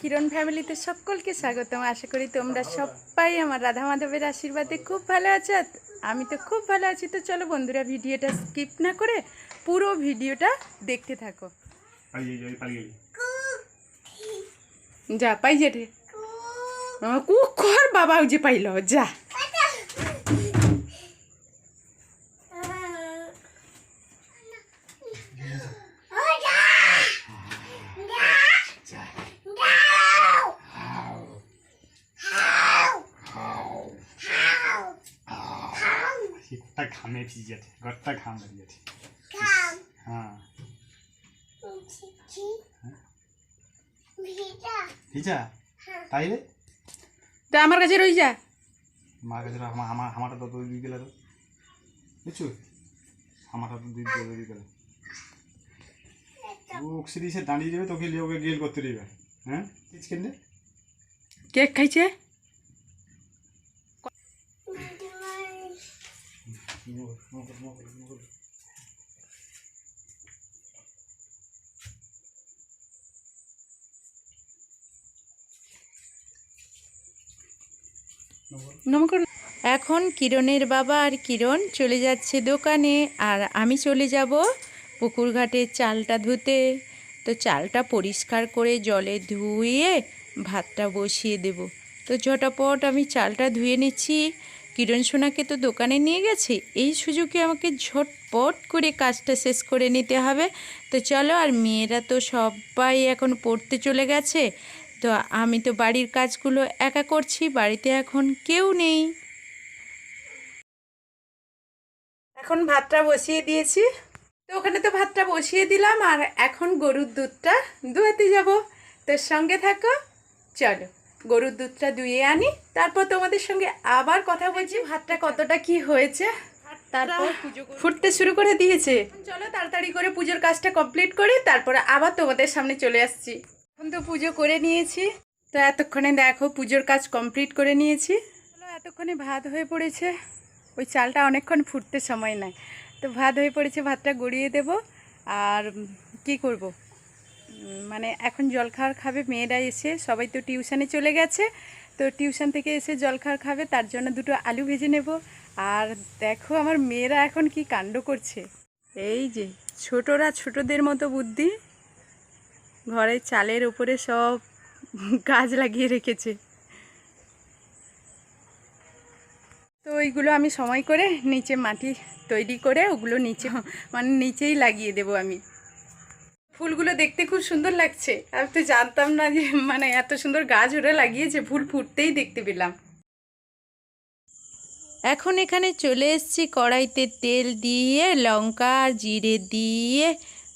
কিরণ ফ্যামিলিতে সকলকে স্বাগতম। আশা করি তোমরা সবাই আমার রাধা মাধবের আশীর্বাদে খুব ভালো আছো। আমি তো খুব ভালো আছি। তো চলো বন্ধুরা ভিডিওটা স্কিপ না করে পুরো ভিডিওটা দেখতে থাকো। যা পাই যেটে কুক কর বাবা যে পাইল যা। গোটা ঘামে ভিজেছে গোটা ঘাম? বেরিয়েছে হ্যাঁ ভিজা? তাই রে? তো আমার কাছে রই যা মার কাছে আমার আমার আমারটা তো দিয়ে গেলে তো বুঝছ? আমারটা তো দিয়ে দিয়ে গেলে ও অক্সিডি সে দাঁড়িয়ে যাবে তোকে লিয়ে ওকে গেল করতে দিবে হ্যাঁ? কেক খাইছে? এখন কিরণের বাবা আর কিরণ চলে যাচ্ছে দোকানে আর আমি চলে যাব পুকুর ঘাটে চালটা ধুতে। তো চালটা পরিষ্কার করে জলে ধুয়ে ভাতটা বসিয়ে দেব। তো ঝটাপট আমি চালটা ধুয়ে নিচ্ছি। কিরণ সোনাকে তো দোকানে নিয়ে গেছি, এই সুযোগে আমাকে ঝটপট করে কাজটা শেষ করে নিতে হবে। তো চলো, আর মেয়েরা তো সবাই এখন পড়তে চলে গেছে, তো আমি তো বাড়ির কাজগুলো একা করছি, বাড়িতে এখন কেউ নেই। এখন ভাতটা বসিয়ে দিয়েছি। তো ওখানে তো ভাতটা বসিয়ে দিলাম, আর এখন গরুর দুধটা দুয়াতে যাব। তোর সঙ্গে থাকো, চলো। গরুর দুধটা দুয়ে আনি। তারপর তোমাদের সঙ্গে আবার কথা বলছি ভাতটা কতটা কি হয়েছে। তারপর ফুটতে শুরু করে দিয়েছে। চলো তাড়াতাড়ি করে পুজোর কাজটা কমপ্লিট করি তারপরে আবার তোমাদের সামনে চলে আসছি। এখন তো পুজো করে নিয়েছি। তো এতক্ষণে দেখো পুজোর কাজ কমপ্লিট করে নিয়েছি। চলো এতক্ষণে ভাত হয়ে পড়েছে। ওই চালটা অনেকক্ষণ ফুটতে সময় নেয় তো ভাত হয়ে পড়েছে ভাতটা গড়িয়ে দেব। আর কি করব? মানে এখন জলখাবার খাবে, মেয়েরা এসে, সবাই তো টিউশানে চলে গেছে, তো টিউশন থেকে এসে জলখাবার খাবে, তার জন্য দুটো আলু ভেজে নেব। আর দেখো আমার মেয়েরা এখন কি কাণ্ড করছে। এই যে, ছোটরা ছোটদের মতো বুদ্ধি, ঘরের চালের ওপরে সব গাছ লাগিয়ে রেখেছে। তো ওইগুলো আমি সময় করে নিচে মাটি তৈরি করে, ওগুলো নিচে মানে নিচেই লাগিয়ে দেব আমি। ফুলগুলো দেখতে খুব সুন্দর লাগছে। আমি তো জানতাম না যে মানে এত সুন্দর গাছ ওরা লাগিয়েছে, ফুল ফুটতেই দেখতে পেলাম। এখন এখানে চলে এসেছি কড়াইতে তেল দিয়ে, লঙ্কা আর জিরে দিয়ে,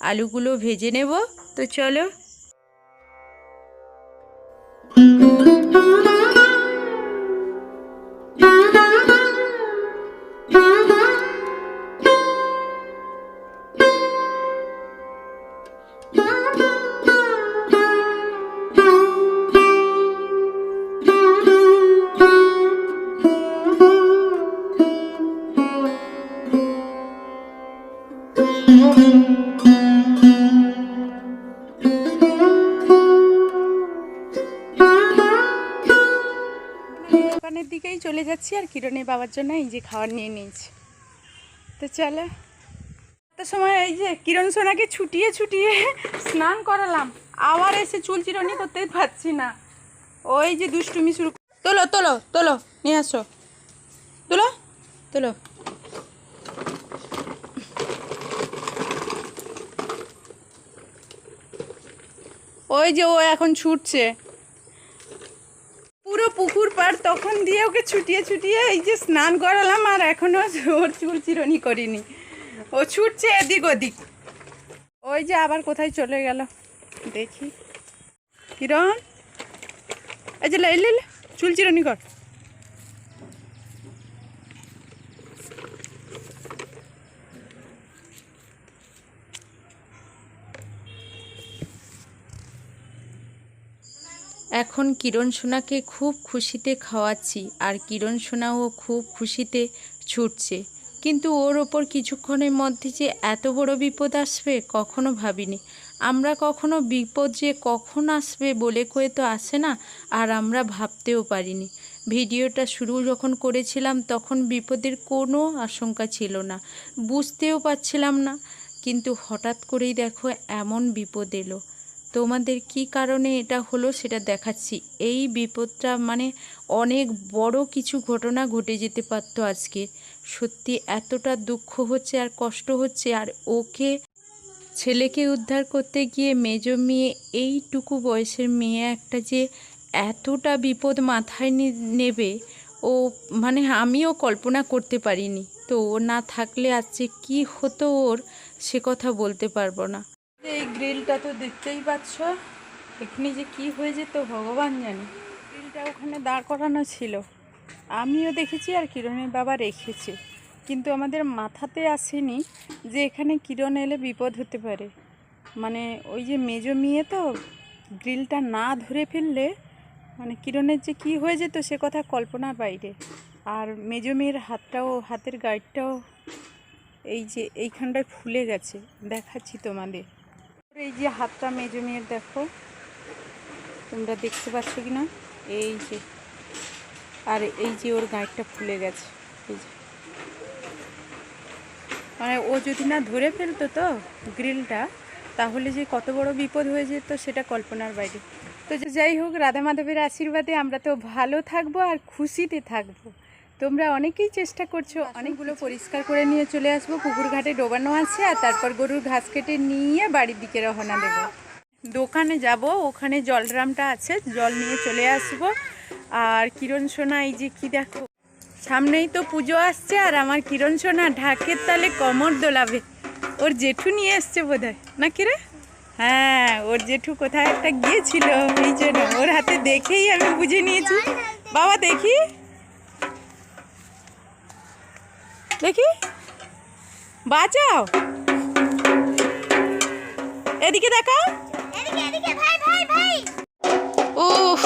আলুগুলো ভেজে নেব। তো চলো। দোকানের দিকেই চলে যাচ্ছি আর কিরণের বাবার জন্য এই যে খাবার নিয়ে নিয়েছি। তো চলো। তো সময় এই যে কিরণ সোনাকে ছুটিয়ে ছুটিয়ে স্নান করালাম। আবার এসে চুল চিরনি করতে পারছি না। ওই যে দুষ্টুমি শুরু তোলো তোলো তোলো, নিয়ে আসো। তোলো তোলো। ওই যে ও এখন ছুটছে। পুরো পুকুর পার তখন দিয়ে ওকে ছুটিয়ে ছুটিয়ে এই যে স্নান করালাম আর এখনও ওর চুল চিরনি করিনি। ও ছুটছে এদিক ওদিক। ওই যে আবার কোথায় চলে গেল। দেখি। কিরণ? এই যে লে লে লে, চুল চিরনি কর। এখন কিরণ সোনাকে খুব খুশিতে খাওয়াচ্ছি, আর কিরণ সোনাও খুব খুশিতে ছুটছে। কিন্তু ওর ওপর কিছুক্ষণের মধ্যে যে এত বড় বিপদ আসবে কখনো ভাবিনি। আমরা কখনো বিপদ যে কখন আসবে বলে কয়ে তো আসে না, আর আমরা ভাবতেও পারিনি। ভিডিওটা শুরু যখন করেছিলাম তখন বিপদের কোনো আশঙ্কা ছিল না, বুঝতেও পারছিলাম না। কিন্তু হঠাৎ করেই দেখো এমন বিপদ এলো। তোমাদের কি কারণে এটা হলো সেটা দেখাচ্ছি। এই বিপদটা মানে অনেক বড় কিছু ঘটনা ঘটে যেতে পারতো আজকে। সত্যি এতটা দুঃখ হচ্ছে আর কষ্ট হচ্ছে আর ওকে, ছেলেকে উদ্ধার করতে গিয়ে মেজ মেয়ে এইটুকু বয়সের মেয়ে একটা যে এতটা বিপদ মাথায় নেবে, ও মানে আমিও কল্পনা করতে পারিনি। তো ও না থাকলে আজকে কি হতো ওর সে কথা বলতে পারব না। গ্রিলটা তো দেখতেই পাচ্ছ। এখানে যে কি হয়ে যেত, ভগবান জানে। গ্রিলটা ওখানে দাঁড় করানো ছিল। আমিও দেখেছি আর কিরণের বাবা রেখেছে। কিন্তু আমাদের মাথাতে আসেনি যে এখানে কিরণ এলে বিপদ হতে পারে। মানে ওই যে মেজো মেয়ে তো, গ্রিলটা না ধরে ফেললে মানে কিরণের যে কি হয়ে যেত সে কথা কল্পনার বাইরে। আর মেজো মেয়ের হাতটাও, হাতের গাইডটাও এই যে এইখানটায় ফুলে গেছে। দেখাচ্ছি তোমাদের। এই যে হাতটা মেজো মেয়ের দেখো। তোমরা দেখতে পাচ্ছ কি না এই যে। আর এই যে ওর গাইডটা ফুলে গেছে। এই যে। মানে ও যদি না ধরে ফেলতো তো গ্রিলটা, তাহলে যে কত বড় বিপদ হয়ে যেত সেটা কল্পনার বাইরে। তো যাই হোক, রাধা মাধবের আশীর্বাদে আমরা তো ভালো থাকব আর খুশিতে থাকব। তোমরা অনেকেই চেষ্টা করছ, অনেকগুলো পরিষ্কার করে নিয়ে চলে আসব। পুকুর ঘাটে ডোবানো আছে আর তারপর গরুর ঘাস কেটে নিয়ে বাড়ির দিকে রওনা দেবো। দোকানে যাব, ওখানে জল ড্রামটা আছে, জল নিয়ে চলে আসব। আর কিরণ সোনা, এই যে কি দেখো, সামনেই তো পুজো আসছে আর আমার কিরণ সোনা ঢাকের তালে কমর দোলাবে। ওর জেঠু নিয়ে এসছে বোধ হয় না কিরে হ্যাঁ ওর জেঠু কোথায় একটা গিয়েছিল, এই জন্য ওর হাতে দেখেই আমি বুঝে নিয়েছি। বাবা, দেখি। দেখি। বাঁচাও। এদিকে দেখাও। উফ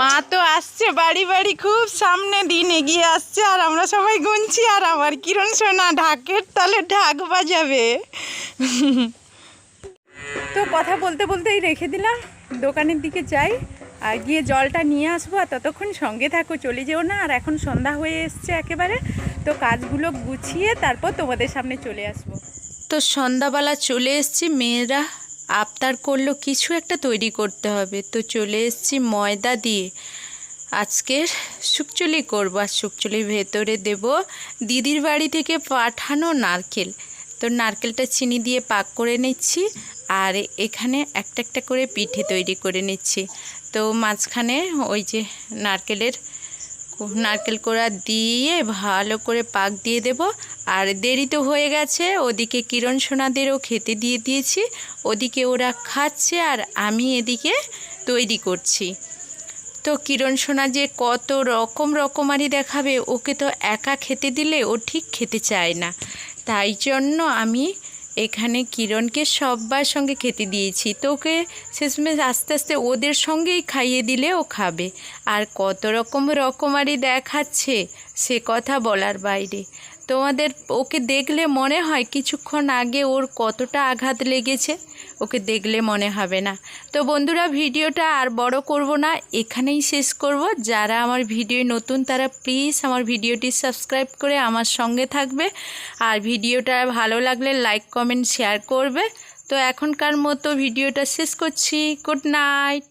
মা তো আসছে বাড়ি বাড়ি খুব সামনে দিন এগিয়ে আসছে আর আমরা সবাই গুনছি আর আমার কিরণ সোনা ঢাকের তালে ঢাক বাজাবে। তো কথা বলতে বলতেই রেখে দিলাম দোকানের দিকে যাই আর গিয়ে জলটা নিয়ে আসব আর ততক্ষণ সঙ্গে থাকো চলে যেও না আর এখন সন্ধ্যা হয়ে এসছে একেবারে। তো কাজগুলো গুছিয়ে তারপর তোমাদের সামনে চলে আসব। তো সন্ধ্যাবেলা চলে এসছি, মেয়েরা আবতার করল, কিছু একটা তৈরি করতে হবে। তো চলে এসছি ময়দা দিয়ে। আজকের শুকচুলি করব আর শুকচুলির ভেতরে দেব দিদির বাড়ি থেকে পাঠানো নারকেল। তো নারকেলটা চিনি দিয়ে পাক করে নিচ্ছি আর এখানে একটা একটা করে পিঠে তৈরি করে নিচ্ছি। তো মাঝখানে ওই যে নারকেলের নারকেল কোড়া দিয়ে ভালো করে পাক দিয়ে দেব। আর দেরি তো হয়ে গেছে, ওদিকে কিরণ সোনাদেরও খেতে দিয়ে দিয়েছি। ওদিকে ওরা খাচ্ছে আর আমি এদিকে তৈরি করছি। তো কিরণ সোনা যে কত রকম রকমারি দেখাবে, ওকে তো একা খেতে দিলে ও ঠিক খেতে চায় না। তাই জন্য আমি এখানে কিরণকে সব্বার সঙ্গে খেতে দিয়েছি। তো ওকে শেষমেশ আস্তে আস্তে ওদের সঙ্গেই খাইয়ে দিলে ও খাবে। আর কত রকম রকমারি দেখাচ্ছে সে কথা বলার বাইরে। তোমাদের ওকে দেখলে মনে হয় কিছুক্ষণ আগে ওর কতটা আঘাত লেগেছে? ওকে দেখলে মনে হবে না। তো বন্ধুরা, ভিডিওটা আর বড় করব না, এখানেই শেষ করব। যারা আমার ভিডিও নতুন, তারা প্লিজ আমার ভিডিওটি সাবস্ক্রাইব করে আমার সঙ্গে থাকবে। আর ভিডিওটা ভালো লাগলে লাইক কমেন্ট শেয়ার করবে। তো এখনকার মতো ভিডিওটা শেষ করছি। Good night